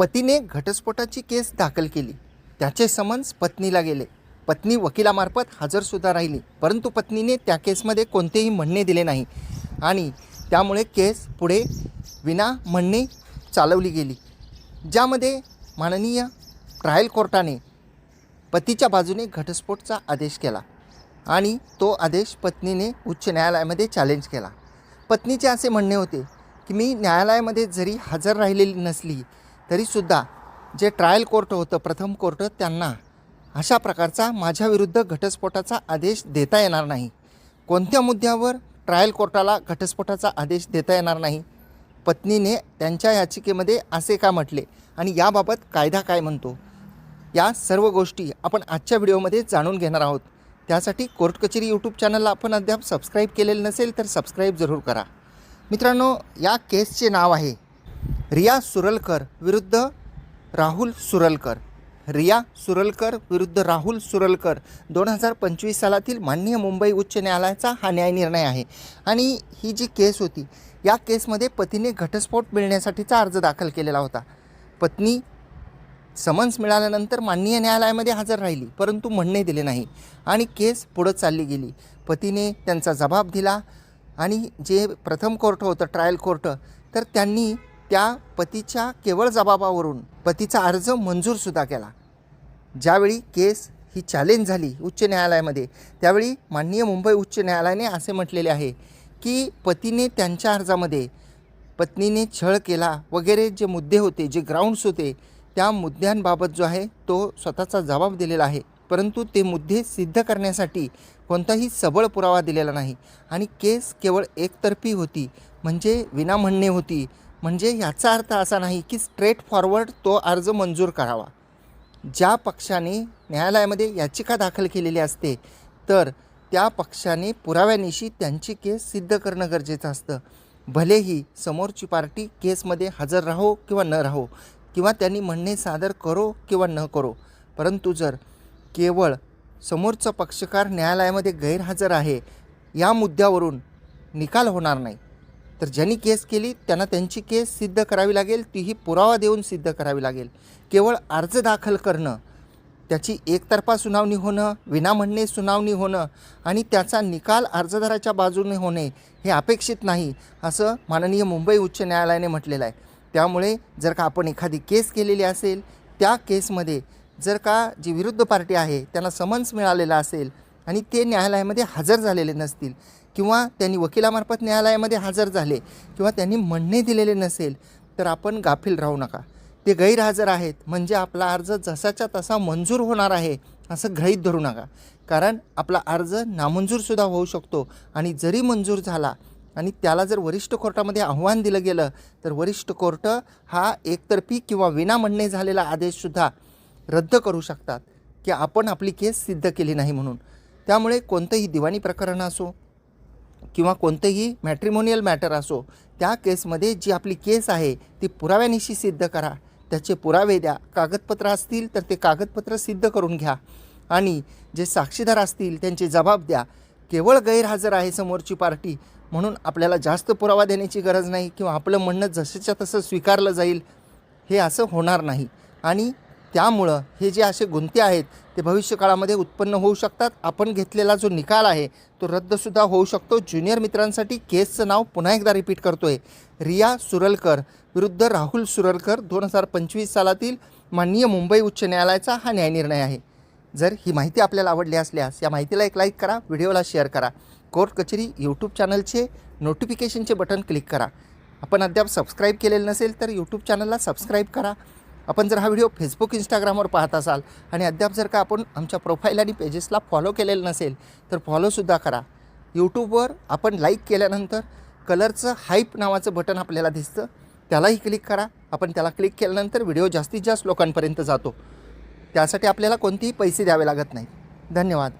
पतीने घटस्फोटाची केस दाखल केली. त्याचे समन्स पत्नीला गेले. पत्नी वकिलामार्फत हजरसुद्धा राहिली. परंतु पत्नीने त्या केसमध्ये कोणतेही म्हणणे दिले नाही. आणि त्यामुळे केस पुढे विना म्हणणे चालवली गेली. ज्यामध्ये माननीय ट्रायल कोर्टाने पतीच्या बाजूने घटस्फोटचा आदेश केला आणि तो आदेश पत्नीने उच्च न्यायालयामध्ये चॅलेंज केला. पत्नीचे असे म्हणणे होते की मी न्यायालयामध्ये जरी हजर राहिलेली नसली तरीसुद्धा जे ट्रायल कोर्ट होतं प्रथम कोर्ट त्यांना अशा प्रकारचा माझ्याविरुद्ध घटस्फोटाचा आदेश देता येणार नाही. कोणत्या मुद्द्यावर ट्रायल कोर्टाला घटस्फोटाचा आदेश देता येणार नाही? पत्नीने त्यांच्या याचिकेमध्ये असे का म्हटले? आणि याबाबत कायदा काय म्हणतो? या सर्व गोष्टी आपण आजच्या व्हिडिओमध्ये जाणून घेणार आहोत. त्यासाठी कोर्ट कचेरी यूट्यूब चॅनलला आपण अद्याप सबस्क्राईब केलेलं नसेल तर सबस्क्राईब जरूर करा. मित्रांनो या केसचे नाव आहे रिया सुरलकर विरुद्ध राहुल सुरलकर. रिया सुरलकर विरुद्ध राहुल सुरलकर. दोन हजार पंचवीस सालातील माननीय मुंबई उच्च न्यायालयाचा हा न्यायनिर्णय आहे. आणि ही जी केस होती या केसमध्ये पतीने घटस्फोट मिळण्यासाठीचा अर्ज दाखल केलेला होता. पत्नी समन्स मिळाल्यानंतर माननीय न्यायालयामध्ये हजर राहिली परंतु म्हणणे दिले नाही आणि केस पुढं चालली गेली. पतीने त्यांचा जबाब दिला आणि जे प्रथम कोर्ट होतं ट्रायल कोर्ट तर त्यांनी त्या पतीच्या केवळ जबाबावरून पतीचा अर्ज मंजूरसुद्धा केला. ज्यावेळी केस ही चॅलेंज झाली उच्च न्यायालयामध्ये त्यावेळी माननीय मुंबई उच्च न्यायालयाने असे म्हटलेले आहे की पतीने त्यांच्या अर्जामध्ये पत्नीने छळ केला वगैरे जे मुद्दे होते जे ग्राउंड्स होते त्या मुद्द्यांबाबत जो आहे तो स्वतःचा जबाब दिलेला आहे. परंतु ते मुद्दे सिद्ध करण्यासाठी कोणताही सबळ पुरावा दिलेला नाही. आणि केस केवळ एकतर्फी होती म्हणजे विना म्हणणे होती म्हणजे याचा अर्थ असा नाही की स्ट्रेट फॉरवर्ड तो अर्ज मंजूर करावा. ज्या पक्षाने न्यायालयामध्ये याचिका दाखल केलेली असते तर त्या पक्षाने पुराव्यानिशी त्यांची केस सिद्ध करणं गरजेचं असतं. भलेही समोरची पार्टी केसमध्ये हजर राहो किंवा न राहो किंवा त्यांनी म्हणणे सादर करो किंवा न करो परंतु जर केवळ समोरचा पक्षकार न्यायालयामध्ये गैरहजर आहे या मुद्द्यावरून निकाल होणार नाही. तर ज्यांनी केस केली त्यांना त्यांची केस सिद्ध करावी लागेल तीही पुरावा देऊन सिद्ध करावी लागेल. केवळ अर्ज दाखल करणं त्याची एकतर्फा सुनावणी होणं विनाम्हणणे सुनावणी होणं आणि त्याचा निकाल अर्जदाराच्या बाजूने होणे हे अपेक्षित नाही असं माननीय मुंबई उच्च न्यायालयाने म्हटलेलं आहे. त्यामुळे जर का आपण एखादी केस केलेली असेल त्या केसमध्ये जर का जी विरुद्ध पार्टी आहे त्यांना समन्स मिळालेला असेल आणि ते न्यायालयामध्ये हजर झालेले नसतील किंवा त्यांनी वकिलामार्फत न्यायालयामध्ये हजर झाले किंवा त्यांनी म्हणणे दिलेले नसेल तर आपण गाफील राहू नका. ते गैरहजर आहेत म्हणजे आपला अर्ज जसाच्या तसा मंजूर होणार आहे असं गृहीत धरू नका. कारण आपला अर्ज नामंजूरसुद्धा होऊ शकतो आणि जरी मंजूर झाला आणि त्याला जर वरिष्ठ कोर्टामध्ये आव्हान दिलं गेलं तर वरिष्ठ कोर्ट हा एकतर्फी किंवा विना म्हणणे झालेला आदेशसुद्धा रद्द करू शकतात की आपण आपली केस सिद्ध केली नाही म्हणून. त्यामुळे कोणतंही दिवाणी प्रकरण असो किंवा कोणतंही मॅट्रिमोनियल मॅटर असो त्या केसमध्ये जी आपली केस आहे ती पुराव्यानिशी सिद्ध करा. त्याचे पुरावे द्या. कागदपत्र असतील तर ते कागदपत्र सिद्ध करून घ्या. आणि जे साक्षीदार असतील त्यांचे जबाब द्या. केवळ गैरहजर आहे समोरची पार्टी. म्हणून आपल्याला जास्त पुरावा देण्याची गरज नाही किंवा आपलं म्हणणं जसंच्या तसं स्वीकारलं जाईल हे असं होणार नाही. आणि त्यामुळं हे जे असे गुंते आहेत ते भविष्यकाळामध्ये उत्पन्न होऊ शकतात. आपण घेतलेला जो निकाल आहे तो रद्दसुद्धा होऊ शकतो. ज्युनियर मित्रांसाठी केसचं नाव पुन्हा एकदा रिपीट करतो आहे रिया सुरलकर विरुद्ध राहुल सुरलकर दोन हजार पंचवीस सालातील माननीय मुंबई उच्च न्यायालयाचा हा न्यायनिर्णय आहे. जर ही माहिती आपल्याला आवडली असल्यास या माहितीला एक लाईक करा व्हिडिओला शेअर करा. कोर्ट कचेरी यूट्यूब चॅनलचे नोटिफिकेशनचे बटन क्लिक करा. आपण अद्याप सबस्क्राईब केलेलं नसेल तर यूट्यूब चॅनलला सबस्क्राईब करा. आपण जर हा व्हिडिओ फेसबुक इंस्टाग्रामवर पाहत असाल आणि अद्याप जर का आपण आमच्या प्रोफाईल आणि पेजेसला फॉलो केलेलं नसेल तर फॉलोसुद्धा करा. यूट्यूबवर आपण लाईक केल्यानंतर कलरचं हाईप नावाचं बटन आपल्याला दिसतं. त्यालाही क्लिक करा. आपण त्याला क्लिक केल्यानंतर व्हिडिओ जास्तीत जास्त लोकांपर्यंत जातो. त्यासाठी आपल्याला कोणतेही पैसे द्यावे लागत नाहीत. धन्यवाद.